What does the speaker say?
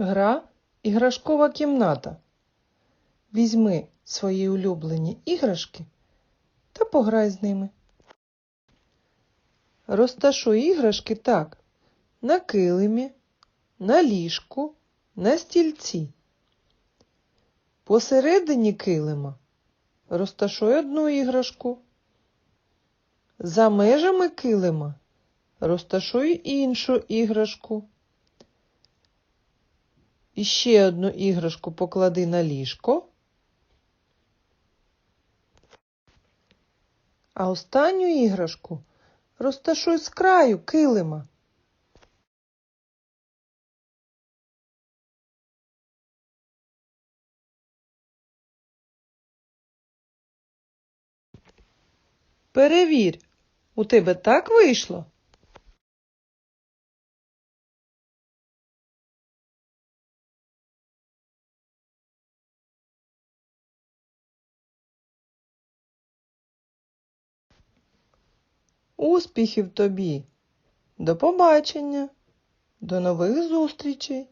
Гра іграшкова кімната. Візьми свої улюблені іграшки та пограй з ними. Розташуй іграшки так: на килимі, на ліжку, на стільці. Посередині килима розташуй одну іграшку. За межами килима розташуй іншу іграшку. І ще одну іграшку поклади на ліжко. А останню іграшку розташуй з краю килима. Перевірь, у тебе так вийшло? Успіхів тобі! До побачення! До нових зустрічей!